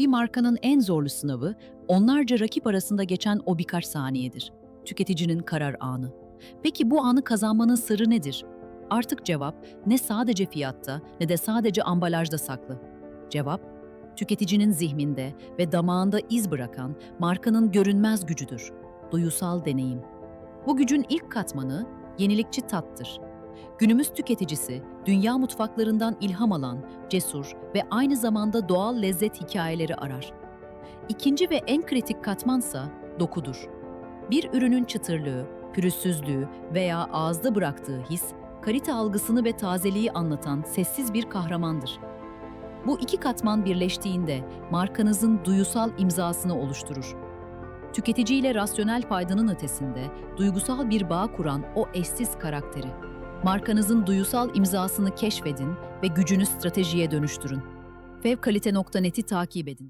Bir markanın en zorlu sınavı onlarca rakip arasında geçen o birkaç saniyedir. Tüketicinin karar anı. Peki bu anı kazanmanın sırrı nedir? Artık cevap ne sadece fiyatta ne de sadece ambalajda saklı. Cevap, tüketicinin zihninde ve damağında iz bırakan markanın görünmez gücüdür. Duyusal deneyim. Bu gücün ilk katmanı yenilikçi tattır. Günümüz tüketicisi, dünya mutfaklarından ilham alan, cesur ve aynı zamanda doğal lezzet hikayeleri arar. İkinci ve en kritik katmansa dokudur. Bir ürünün çıtırlığı, pürüzsüzlüğü veya ağızda bıraktığı his, kalite algısını ve tazeliği anlatan sessiz bir kahramandır. Bu iki katman birleştiğinde markanızın duyusal imzasını oluşturur. Tüketiciyle rasyonel faydanın ötesinde duygusal bir bağ kuran o eşsiz karakteri. Markanızın duyusal imzasını keşfedin ve gücünü stratejiye dönüştürün. Fevkalite.net'i takip edin.